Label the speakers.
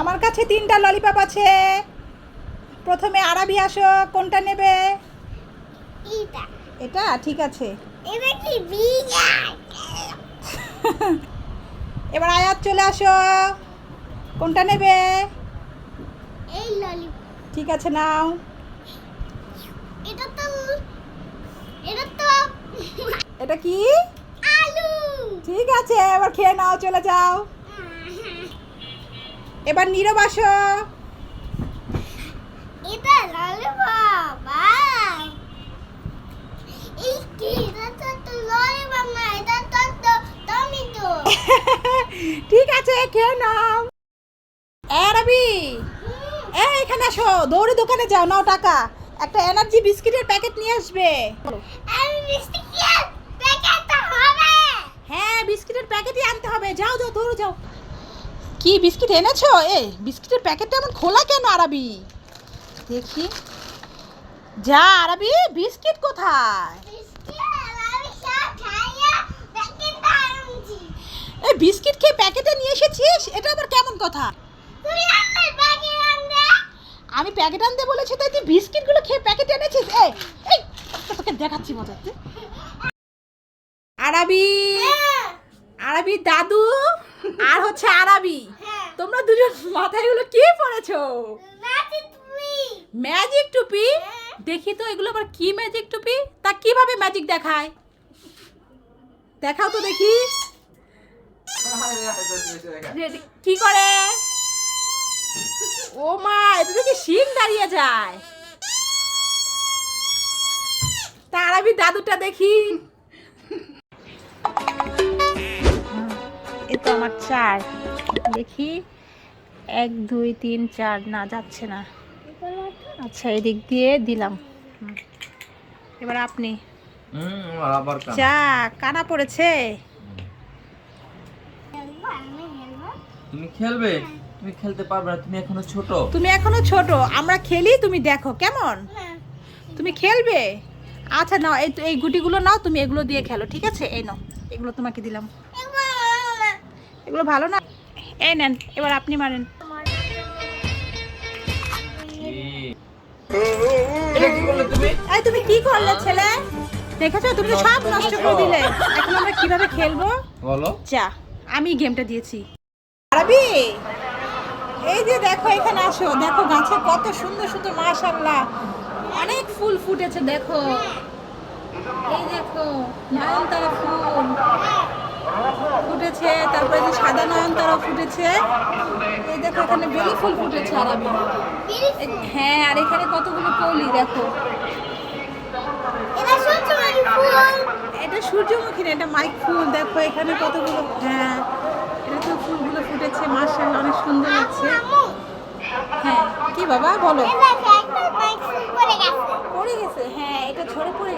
Speaker 1: আমার কাছে তিনটা ললিপপ আছে। প্রথমে আরাবি আসো কোনটা নেবে?
Speaker 2: এটা
Speaker 1: এটা ঠিক আছে। এবার আয়াত চলে আসো। কোনটা নেবে?
Speaker 2: এই
Speaker 1: ঠিক আছে নাও।
Speaker 2: এটা তো এটা তো
Speaker 1: এটা কি?
Speaker 2: আলু।
Speaker 1: ঠিক আছে এবার খেয়ে নাও চলে যাও। এবার নীরব আসো।
Speaker 2: এটা ললিপপ এই কি এটা তো তো ললিপপ না এটা তো তো টমেটো।
Speaker 1: ঠিক আছে খেয়ে নাও। এ রবি এ এখানে আসো দৌড়ে দোকানে যাও নাও টাকা। একটা এনার্জি বিস্কিটের প্যাকেট নিয়ে আসবে। হ্যাঁ বিস্কিটের প্যাকেটই আনতে হবে। যাও যাও দৌড়ে যাও। কি বিস্কিট এনেছো? এ বিস্কিটের প্যাকেটটা এমন খোলা কেন আরাবি? দেখি। যা আরাবি, বিস্কিট কোথায়? এই বিস্কিট খেয়ে প্যাকেটে নিয়ে এসেছিস? এটা আবার কেমন কথা? আমি প্যাকেট আনতে বলেছি, তাই তুই বিস্কিটগুলো খেয়ে প্যাকেট এনেছিস? এই তোকে দেখাচ্ছি মজা আরাবি! আরাবি দাদু আর হচ্ছে আরাবি।
Speaker 2: হ্যাঁ।
Speaker 1: তোমরা দুজন মাথায় এগুলো কি
Speaker 2: পড়েছো?
Speaker 1: ম্যাজিক টুপি।
Speaker 2: হ্যাঁ।
Speaker 1: দেখি তো এগুলো আবার কি ম্যাজিক টুপি? তা কীভাবে ম্যাজিক দেখায়? দেখাও তো দেখি। কি করে? ও মা এটা দেখি শিং দাঁড়িয়ে যায়। তার আমি দাদুটা দেখি। তো আমার চার। দেখি এক দুই তিন চার। না যাচ্ছে না। আচ্ছা এদিক দিয়ে দিলাম। এবার আপনি। চা কানা পড়েছে।
Speaker 3: তুমি খেলবে? তুমি খেলতে পারবে না তুমি এখনও ছোট।
Speaker 1: তুমি এখনও ছোট। আমরা খেলি তুমি দেখো কেমন? তুমি খেলবে? আচ্ছা নাও এই এই গুটিগুলো নাও তুমি এগুলো দিয়ে খেলো ঠিক আছে? এই নাও এগুলো তোমাকে দিলাম। এগুলো ভালো না? এই নেন এবার আপনি মারেন।
Speaker 3: তুমি?
Speaker 1: এই তুমি কি করলে ছেলে? দেখেছ? তুমি তো সব নষ্ট করে দিলে। এখন আমরা কীভাবে খেলব?
Speaker 3: বলো।
Speaker 1: যা আমি গেমটা দিয়েছি। আরবি? এই যে দেখো এখানে আসো। দেখো গাছে কত সুন্দর সুন্দর মাশাআল্লাহ। অনেক ফুল ফুটেছে দেখো। এই দেখো নয়নতারা ফুল। ফুটেছে তারপরে যে সাদা নয়নতারা ফুটেছে। এই দেখো এখানে বেলি ফুল ফুটেছে আরাবি হ্যাঁ আর এখানে কতগুলো কৌলি দেখো।
Speaker 2: এটা সূর্যমুখী
Speaker 1: না এটা মাইক ফুল দেখো এখানে কতগুলো হ্যাঁ এটা তো ফুলগুলো ফুটেছে মাসাল অনেক সুন্দর লাগছে। হ্যাঁ কি বাবা বলো। পড়ে গেছে।
Speaker 2: হ্যাঁ এটা ঝরে পড়ে